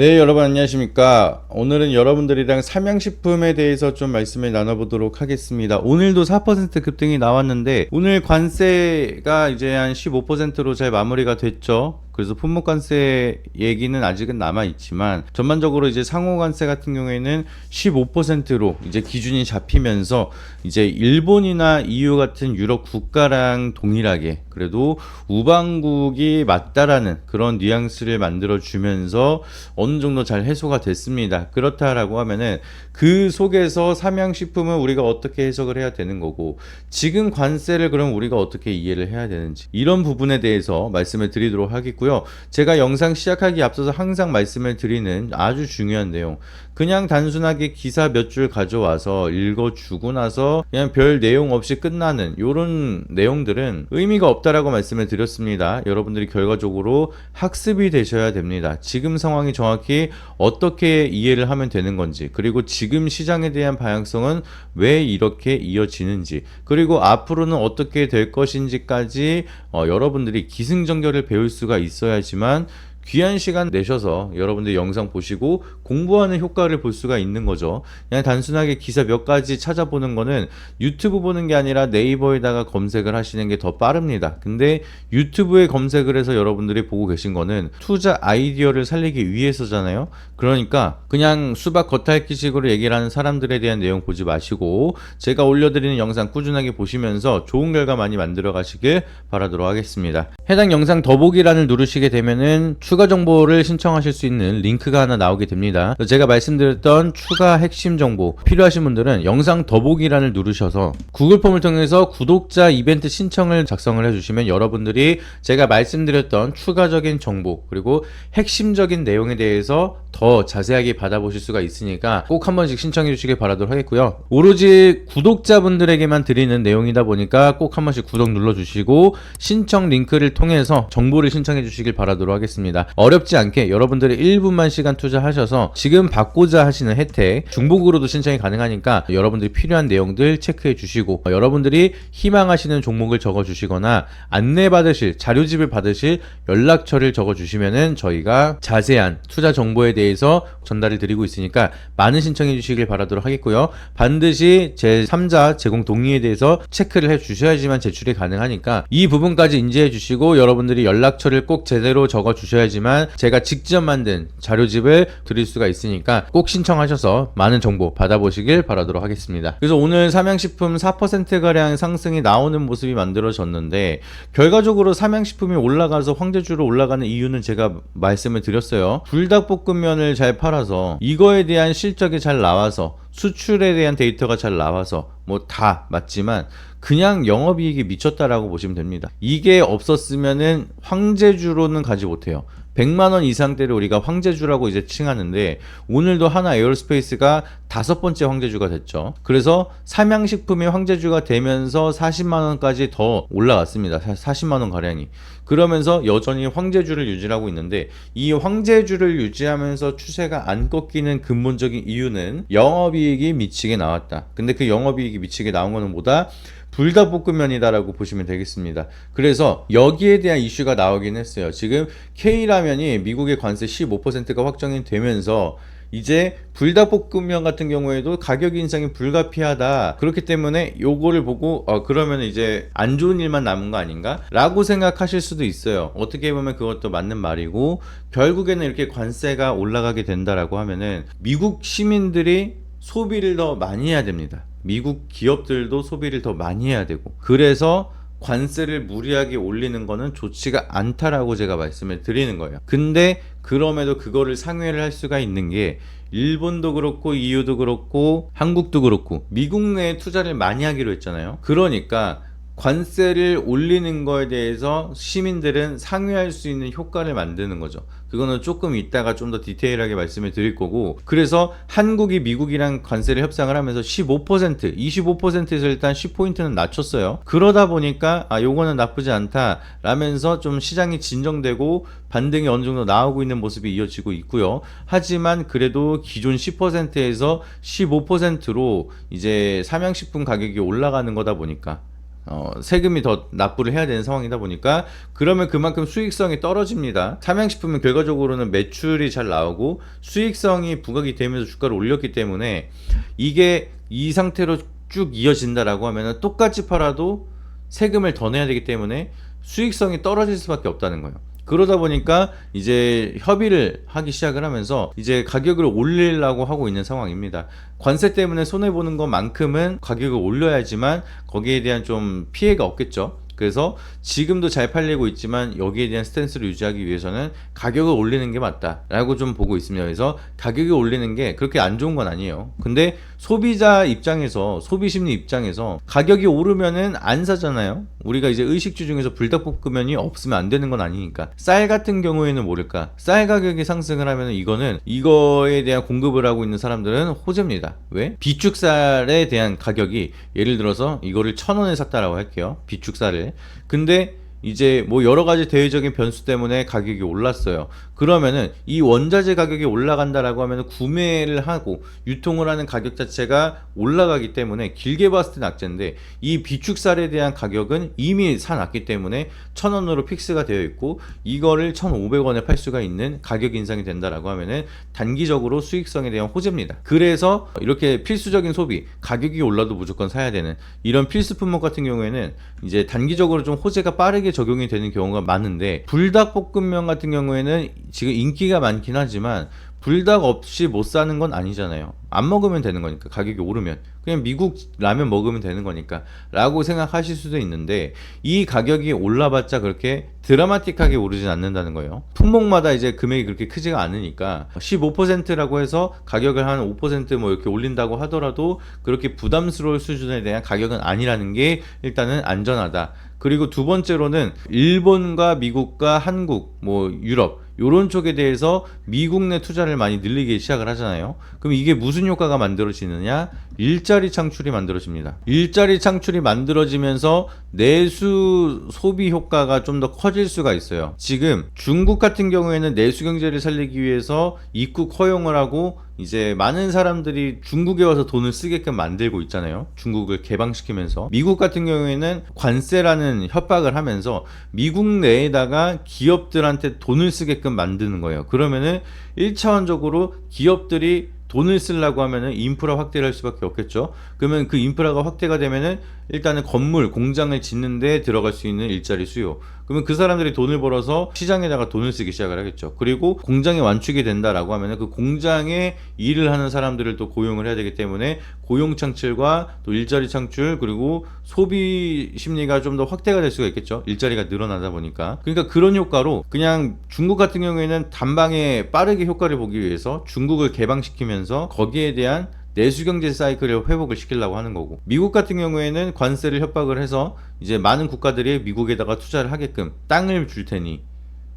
네, 여러분 안녕하십니까? 오늘은 여러분들이랑 삼양식품에 대해서 좀 말씀을 나눠보도록 하겠습니다. 오늘도 4% 급등이 나왔는데 오늘 관세가 이제 한 15%로 잘 마무리가 됐죠. 그래서 품목관세 얘기는 아직은 남아 있지만 전반적으로 이제 상호관세 같은 경우에는 15%로 이제 기준이 잡히면서 이제 일본이나 EU 같은 유럽 국가랑 동일하게 그래도 우방국이 맞다라는 그런 뉘앙스를 만들어 주면서 어느 정도 잘 해소가 됐습니다. 그렇다라고 하면은 그 속에서 삼양식품은 우리가 어떻게 해석을 해야 되는 거고 지금 관세를 그럼 우리가 어떻게 이해를 해야 되는지 이런 부분에 대해서 말씀을 드리도록 하겠고요. 제가 영상 시작하기 앞서서 항상 말씀을 드리는 아주 중요한 내용. 그냥 단순하게 기사 몇 줄 가져와서 읽어주고 나서 그냥 별 내용 없이 끝나는 이런 내용들은 의미가 없다라고 말씀을 드렸습니다. 여러분들이 결과적으로 학습이 되셔야 됩니다. 지금 상황이 정확히 어떻게 이해를 하면 되는 건지, 그리고 지금 시장에 대한 방향성은 왜 이렇게 이어지는지, 그리고 앞으로는 어떻게 될 것인지까지 어, 여러분들이 기승전결을 배울 수가 있어야지만 귀한 시간 내셔서 여러분들 영상 보시고 공부하는 효과를 볼 수가 있는 거죠. 그냥 단순하게 기사 몇 가지 찾아보는 거는 유튜브 보는 게 아니라 네이버에다가 검색을 하시는 게 더 빠릅니다. 근데 유튜브에 검색을 해서 여러분들이 보고 계신 거는 투자 아이디어를 살리기 위해서잖아요. 그러니까 그냥 수박 겉핥기식으로 얘기를 하는 사람들에 대한 내용 보지 마시고 제가 올려드리는 영상 꾸준하게 보시면서 좋은 결과 많이 만들어 가시길 바라도록 하겠습니다. 해당 영상 더보기란을 누르시게 되면은 추가 정보를 신청하실 수 있는 링크가 하나 나오게 됩니다. 제가 말씀드렸던 추가 핵심 정보 필요하신 분들은 영상 더보기란을 누르셔서 구글 폼을 통해서 구독자 이벤트 신청을 작성을 해주시면 여러분들이 제가 말씀드렸던 추가적인 정보 그리고 핵심적인 내용에 대해서 더 자세하게 받아보실 수가 있으니까 꼭 한 번씩 신청해 주시길 바라도록 하겠고요. 오로지 구독자분들에게만 드리는 내용이다 보니까 꼭 한 번씩 구독 눌러주시고 신청 링크를 통해서 정보를 신청해 주시길 바라도록 하겠습니다. 어렵지 않게 여러분들이 1분만 시간 투자하셔서 지금 받고자 하시는 혜택 중복으로도 신청이 가능하니까 여러분들이 필요한 내용들 체크해 주시고 어, 여러분들이 희망하시는 종목을 적어 주시거나 안내 받으실 자료집을 받으실 연락처를 적어 주시면은 저희가 자세한 투자 정보에 대해서 전달을 드리고 있으니까 많은 신청해 주시길 바라도록 하겠고요. 반드시 제 3자 제공 동의에 대해서 체크를 해 주셔야지만 제출이 가능하니까 이 부분까지 인지해 주시고 여러분들이 연락처를 꼭 제대로 적어 주셔야지 만 제가 직접 만든 자료집을 드릴 수가 있으니까 꼭 신청하셔서 많은 정보 받아보시길 바라도록 하겠습니다. 그래서 오늘 삼양식품 4%가량 상승이 나오는 모습이 만들어졌는데 결과적으로 삼양식품이 올라가서 황제주로 올라가는 이유는 제가 말씀을 드렸어요. 불닭볶음면을 잘 팔아서 이거에 대한 실적이 잘 나와서 수출에 대한 데이터가 잘 나와서 뭐 다 맞지만 그냥 영업이익이 미쳤다라고 보시면 됩니다. 이게 없었으면은 황제주로는 가지 못해요. 100만 원 이상대를 우리가 황제주라고 이제 칭하는데 오늘도 하나 에어로스페이스가 다섯 번째 황제주가 됐죠. 그래서 삼양식품이 황제주가 되면서 40만 원까지 더 올라갔습니다. 40만 원 가량이. 그러면서 여전히 황제주를 유지하고 있는데 이 황제주를 유지하면서 추세가 안 꺾이는 근본적인 이유는 영업이익이 미치게 나왔다. 근데 그 영업이익이 미치게 나온 거는 뭐다? 불닭볶음면이다라고 보시면 되겠습니다. 그래서 여기에 대한 이슈가 나오긴 했어요. 지금 K라면이 미국의 관세 15%가 확정이 되면서 이제 불닭볶음면 같은 경우에도 가격 인상이 불가피하다. 그렇기 때문에 요거를 보고 어 그러면 이제 안 좋은 일만 남은 거 아닌가? 라고 생각하실 수도 있어요. 어떻게 보면 그것도 맞는 말이고 결국에는 이렇게 관세가 올라가게 된다라고 하면은 미국 시민들이 소비를 더 많이 해야 됩니다. 미국 기업들도 소비를 더 많이 해야 되고 그래서 관세를 무리하게 올리는 거는 좋지가 않다라고 제가 말씀을 드리는 거예요. 근데 그럼에도 그거를 상회를 할 수가 있는 게 일본도 그렇고 EU도 그렇고 한국도 그렇고 미국 내에 투자를 많이 하기로 했잖아요. 그러니까 관세를 올리는 거에 대해서 시민들은 상회할 수 있는 효과를 만드는 거죠. 그거는 조금 이따가 좀 더 디테일하게 말씀을 드릴 거고 그래서 한국이 미국이랑 관세를 협상을 하면서 15% 25%에서 일단 10포인트는 낮췄어요. 그러다 보니까 아 요거는 나쁘지 않다 라면서 좀 시장이 진정되고 반등이 어느 정도 나오고 있는 모습이 이어지고 있고요. 하지만 그래도 기존 10%에서 15%로 이제 삼양식품 가격이 올라가는 거다 보니까 어, 세금이 더 납부를 해야 되는 상황이다 보니까 그러면 그만큼 수익성이 떨어집니다. 삼양식품은 결과적으로는 매출이 잘 나오고 수익성이 부각이 되면서 주가를 올렸기 때문에 이게 이 상태로 쭉 이어진다라고 하면은 똑같이 팔아도 세금을 더 내야 되기 때문에 수익성이 떨어질 수밖에 없다는 거예요. 그러다 보니까 이제 협의를 하기 시작을 하면서 이제 가격을 올리려고 하고 있는 상황입니다. 관세 때문에 손해 보는 것만큼은 가격을 올려야지만 거기에 대한 좀 피해가 없겠죠. 그래서 지금도 잘 팔리고 있지만 여기에 대한 스탠스를 유지하기 위해서는 가격을 올리는 게 맞다라고 좀 보고 있습니다. 그래서 가격을 올리는 게 그렇게 안 좋은 건 아니에요. 근데 소비자 입장에서 소비 심리 입장에서 가격이 오르면은 안 사잖아요. 우리가 이제 의식주 중에서 불닭볶음면이 없으면 안 되는 건 아니니까. 쌀 같은 경우에는 모를까? 쌀 가격이 상승을 하면은 이거는 이거에 대한 공급을 하고 있는 사람들은 호재입니다. 왜? 비축쌀에 대한 가격이 예를 들어서 이거를 천 원에 샀다라고 할게요. 비축쌀을. 근데 이제 뭐 여러 가지 대외적인 변수 때문에 가격이 올랐어요. 그러면은 이 원자재 가격이 올라간다라고 하면 구매를 하고 유통을 하는 가격 자체가 올라가기 때문에 길게 봤을 때 낙제인데 이 비축쌀에 대한 가격은 이미 사놨기 때문에 천 원으로 픽스가 되어 있고 이거를 1,500원에 팔 수가 있는 가격 인상이 된다라고 하면은 단기적으로 수익성에 대한 호재입니다. 그래서 이렇게 필수적인 소비 가격이 올라도 무조건 사야 되는 이런 필수 품목 같은 경우에는 이제 단기적으로 좀 호재가 빠르게 적용이 되는 경우가 많은데 불닭볶음면 같은 경우에는 지금 인기가 많긴 하지만 불닭 없이 못 사는 건 아니잖아요. 안 먹으면 되는 거니까 가격이 오르면 그냥 미국 라면 먹으면 되는 거니까 라고 생각하실 수도 있는데 이 가격이 올라봤자 그렇게 드라마틱하게 오르진 않는다는 거예요. 품목마다 이제 금액이 그렇게 크지가 않으니까 15%라고 해서 가격을 한 5%뭐 이렇게 올린다고 하더라도 그렇게 부담스러울 수준에 대한 가격은 아니라는 게 일단은 안전하다. 그리고 두 번째로는 일본과 미국과 한국, 뭐 유럽 요런 쪽에 대해서 미국 내 투자를 많이 늘리기 시작을 하잖아요. 그럼 이게 무슨 효과가 만들어지느냐? 일자리 창출이 만들어집니다. 일자리 창출이 만들어지면서 내수 소비 효과가 좀 더 커질 수가 있어요. 지금 중국 같은 경우에는 내수 경제를 살리기 위해서 입국 허용을 하고 이제 많은 사람들이 중국에 와서 돈을 쓰게끔 만들고 있잖아요. 중국을 개방시키면서. 미국 같은 경우에는 관세라는 협박을 하면서 미국 내에다가 기업들한테 돈을 쓰게끔 만드는 거예요. 그러면은 1차원적으로 기업들이 돈을 쓰려고 하면은 인프라 확대를 할 수밖에 없겠죠. 그러면 그 인프라가 확대가 되면은 일단은 건물, 공장을 짓는 데 들어갈 수 있는 일자리 수요. 그러면 그 사람들이 돈을 벌어서 시장에다가 돈을 쓰기 시작을 하겠죠. 그리고 공장이 완축이 된다라고 하면은 그 공장에 일을 하는 사람들을 또 고용을 해야 되기 때문에 고용 창출과 또 일자리 창출 그리고 소비 심리가 좀 더 확대가 될 수가 있겠죠. 일자리가 늘어나다 보니까. 그러니까 그런 효과로 그냥 중국 같은 경우에는 단방에 빠르게 효과를 보기 위해서 중국을 개방시키면서 거기에 대한 내수 경제 사이클을 회복을 시키려고 하는 거고 미국 같은 경우에는 관세를 협박을 해서 이제 많은 국가들이 미국에다가 투자를 하게끔 땅을 줄 테니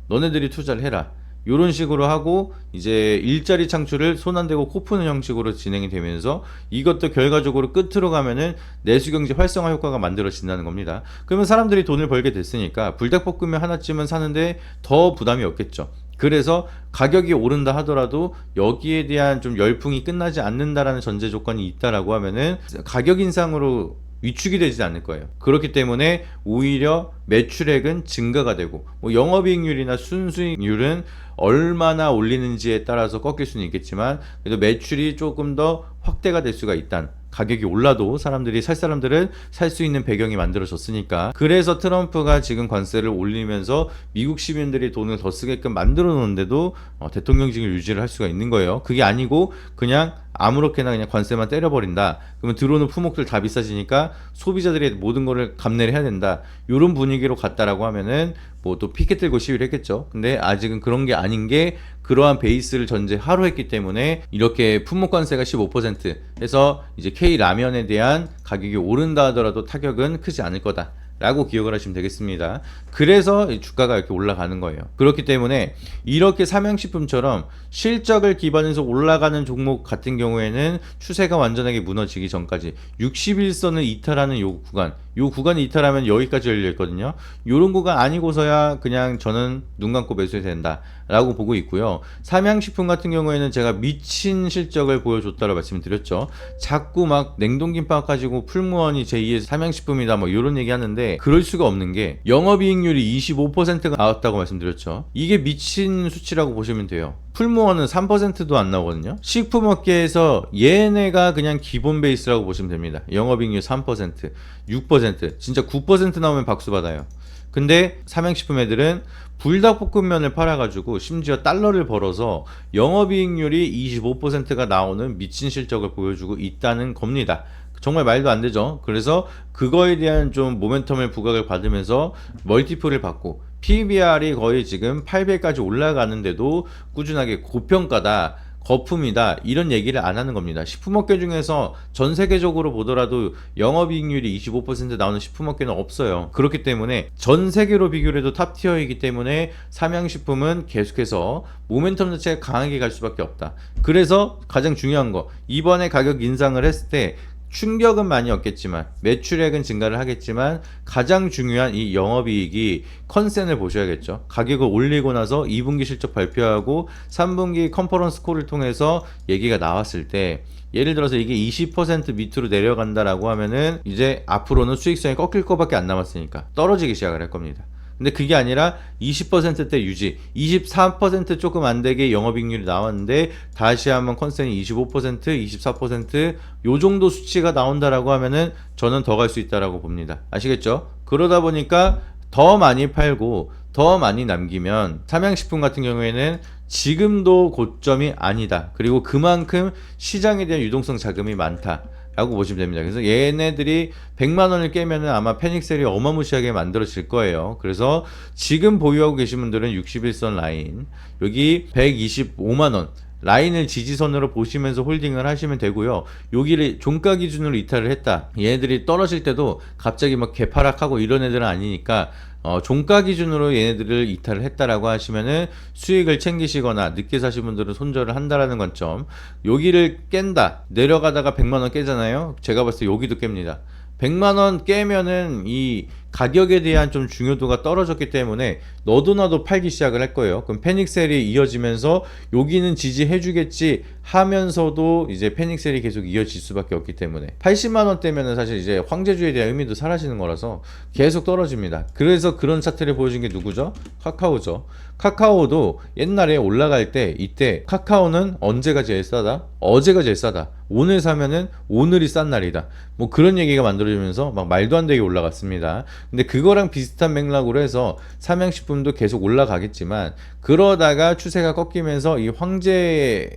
너네들이 투자를 해라. 요런 식으로 하고 이제 일자리 창출을 손 안 대고 코 푸는 형식으로 진행이 되면서 이것도 결과적으로 끝으로 가면은 내수 경제 활성화 효과가 만들어진다는 겁니다. 그러면 사람들이 돈을 벌게 됐으니까 불닭볶음면 하나쯤은 사는데 더 부담이 없겠죠. 그래서 가격이 오른다 하더라도 여기에 대한 좀 열풍이 끝나지 않는다라는 전제 조건이 있다라고 하면은 가격 인상으로 위축이 되지 않을 거예요. 그렇기 때문에 오히려 매출액은 증가가 되고 뭐 영업이익률이나 순수익률은 얼마나 올리는지에 따라서 꺾일 수는 있겠지만 그래도 매출이 조금 더 확대가 될 수가 있단 가격이 올라도 사람들이 살 사람들은 살 수 있는 배경이 만들어졌으니까 그래서 트럼프가 지금 관세를 올리면서 미국 시민들이 돈을 더 쓰게끔 만들어 놓는데도 어, 대통령직을 유지를 할 수가 있는 거예요. 그게 아니고 그냥 아무렇게나 그냥 관세만 때려버린다. 그러면 들어오는 품목들 다 비싸지니까 소비자들이 모든 거를 감내를 해야 된다. 이런 분위기로 갔다라고 하면은 뭐 또 피켓 들고 시위를 했겠죠. 근데 아직은 그런 게 아닌 게 그러한 베이스를 전제하로 했기 때문에 이렇게 품목 관세가 15% 해서 이제 K 라면에 대한 가격이 오른다 하더라도 타격은 크지 않을 거다. 라고 기억을 하시면 되겠습니다. 그래서 이 주가가 이렇게 올라가는 거예요. 그렇기 때문에 이렇게 삼양식품처럼 실적을 기반해서 올라가는 종목 같은 경우에는 추세가 완전하게 무너지기 전까지 61선을 이탈하는 요 구간, 요 구간을 이탈하면 여기까지 열려 있거든요. 요런 구간 아니고서야 그냥 저는 눈 감고 매수해야 된다. 라고 보고 있고요. 삼양식품 같은 경우에는 제가 미친 실적을 보여줬다고 말씀드렸죠. 자꾸 막 냉동김밥 가지고 풀무원이 제2의 삼양식품이다 뭐 이런 얘기 하는데 그럴 수가 없는 게 영업이익률이 25%가 나왔다고 말씀드렸죠. 이게 미친 수치라고 보시면 돼요. 풀무원은 3%도 안 나오거든요. 식품업계에서 얘네가 그냥 기본 베이스라고 보시면 됩니다. 영업이익률 3%, 6%, 진짜 9% 나오면 박수 받아요. 근데 삼양식품 애들은 불닭볶음면을 팔아가지고 심지어 달러를 벌어서 영업이익률이 25%가 나오는 미친 실적을 보여주고 있다는 겁니다. 정말 말도 안 되죠. 그래서 그거에 대한 좀 모멘텀을 부각을 받으면서 멀티플을 받고 PBR이 거의 지금 8배까지 올라가는데도 꾸준하게 고평가다. 거품이다 이런 얘기를 안 하는 겁니다. 식품업계 중에서 전 세계적으로 보더라도 영업이익률이 25% 나오는 식품업계는 없어요. 그렇기 때문에 전 세계로 비교를 해도 탑티어이기 때문에 삼양식품은 계속해서 모멘텀 자체가 강하게 갈 수밖에 없다. 그래서 가장 중요한 거 이번에 가격 인상을 했을 때 충격은 많이 없겠지만 매출액은 증가를 하겠지만 가장 중요한 이 영업이익이 컨센을 보셔야겠죠. 가격을 올리고 나서 2분기 실적 발표하고 3분기 컨퍼런스 콜을 통해서 얘기가 나왔을 때 예를 들어서 이게 20% 밑으로 내려간다라고 하면은 이제 앞으로는 수익성이 꺾일 거밖에 안 남았으니까 떨어지기 시작을 할 겁니다. 근데 그게 아니라 20%대 유지, 24% 조금 안 되게 영업이익률이 나왔는데 다시 한번 컨센이 25%, 24%요 정도 수치가 나온다라고 하면은 저는 더 갈 수 있다라고 봅니다. 아시겠죠? 그러다 보니까 더 많이 팔고 더 많이 남기면 삼양식품 같은 경우에는 지금도 고점이 아니다. 그리고 그만큼 시장에 대한 유동성 자금이 많다. 라고 보시면 됩니다. 그래서 얘네들이 100만 원을 깨면은 아마 패닉셀이 어마무시하게 만들어질 거예요. 그래서 지금 보유하고 계신 분들은 61선 라인, 여기 125만 원, 라인을 지지선으로 보시면서 홀딩을 하시면 되고요. 여기를 종가 기준으로 이탈을 했다. 얘네들이 떨어질 때도 갑자기 막 개파락하고 이런 애들은 아니니까 어, 종가 기준으로 얘네들을 이탈을 했다라고 하시면은 수익을 챙기시거나 늦게 사신 분들은 손절을 한다라는 관점. 여기를 깬다. 내려가다가 100만 원 깨잖아요. 제가 봤을 때 여기도 깹니다. 100만 원 깨면은 이 가격에 대한 좀 중요도가 떨어졌기 때문에 너도 나도 팔기 시작을 할 거예요. 그럼 패닉셀이 이어지면서 여기는 지지해주겠지 하면서도 이제 패닉셀이 계속 이어질 수밖에 없기 때문에 80만 원대면은 사실 이제 황제주에 대한 의미도 사라지는 거라서 계속 떨어집니다. 그래서 그런 차트를 보여준 게 누구죠? 카카오죠. 카카오도 옛날에 올라갈 때 이때 카카오는 언제가 제일 싸다? 어제가 제일 싸다. 오늘 사면은 오늘이 싼 날이다. 뭐 그런 얘기가 만들어지면서 막 말도 안 되게 올라갔습니다. 근데 그거랑 비슷한 맥락으로 해서 삼양식품도 계속 올라가겠지만 그러다가 추세가 꺾이면서 이 황제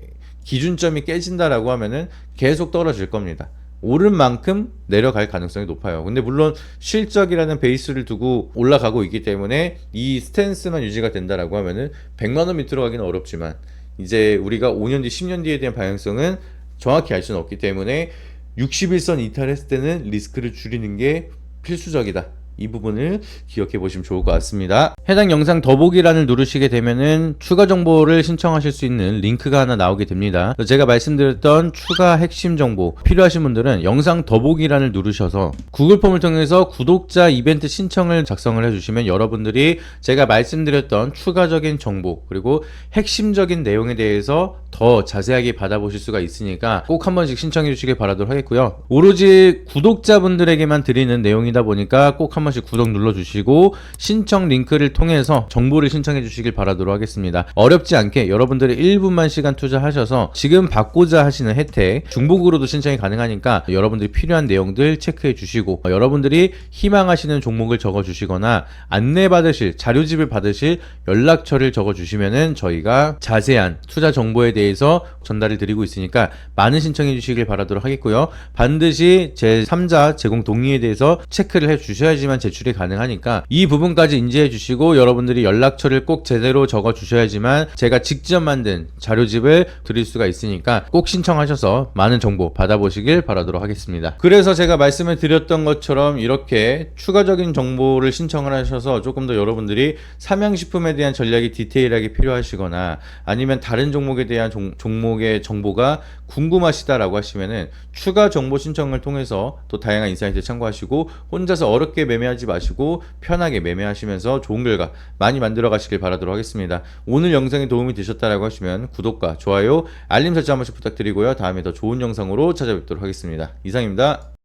기준점이 깨진다라고 하면은 계속 떨어질 겁니다. 오른 만큼 내려갈 가능성이 높아요. 근데 물론 실적이라는 베이스를 두고 올라가고 있기 때문에 이 스탠스만 유지가 된다라고 하면은 100만 원 밑으로 가기는 어렵지만 이제 우리가 5년 뒤, 10년 뒤에 대한 방향성은 정확히 알 수는 없기 때문에 61선 이탈했을 때는 리스크를 줄이는 게 필수적이다. 이 부분을 기억해 보시면 좋을 것 같습니다. 해당 영상 더보기란을 누르시게 되면은 추가 정보를 신청하실 수 있는 링크가 하나 나오게 됩니다. 제가 말씀드렸던 추가 핵심 정보 필요하신 분들은 영상 더보기란을 누르셔서 구글 폼을 통해서 구독자 이벤트 신청을 작성을 해주시면 여러분들이 제가 말씀드렸던 추가적인 정보 그리고 핵심적인 내용에 대해서 더 자세하게 받아보실 수가 있으니까 꼭 한 번씩 신청해 주시길 바라도록 하겠고요. 오로지 구독자분들에게만 드리는 내용이다 보니까 꼭 한 번씩 구독 눌러주시고 신청 링크를 통해서 정보를 신청해 주시길 바라도록 하겠습니다. 어렵지 않게 여러분들이 1분만 시간 투자하셔서 지금 받고자 하시는 혜택 중복으로도 신청이 가능하니까 여러분들이 필요한 내용들 체크해 주시고 어, 여러분들이 희망하시는 종목을 적어 주시거나 안내 받으실 자료집을 받으실 연락처를 적어 주시면은 저희가 자세한 투자 정보에 대해서 전달을 드리고 있으니까 많은 신청해 주시길 바라도록 하겠고요. 반드시 제 3자 제공 동의에 대해서 체크를 해 주셔야지만 제출이 가능하니까 이 부분까지 인지해 주시 고 여러분들이 연락처를 꼭 제대로 적어 주셔야지만 제가 직접 만든 자료집을 드릴 수가 있으니까 꼭 신청하셔서 많은 정보 받아보시길 바라도록 하겠습니다. 그래서 제가 말씀을 드렸던 것처럼 이렇게 추가적인 정보를 신청을 하셔서 조금 더 여러분들이 삼양식품에 대한 전략이 디테일하게 필요하시거나 아니면 다른 종목에 대한 종, 종목의 정보가 궁금하시다라고 하시면은 추가 정보 신청을 통해서 또 다양한 인사이트 참고하시고 혼자서 어렵게 매매하지 마시고 편하게 매매하시면서 좋은 결과 결과 많이 만들어 가시길 바라도록 하겠습니다. 오늘 영상이 도움이 되셨다라고 하시면 구독과 좋아요, 알림 설정 한 번씩 부탁드리고요. 다음에 더 좋은 영상으로 찾아뵙도록 하겠습니다. 이상입니다.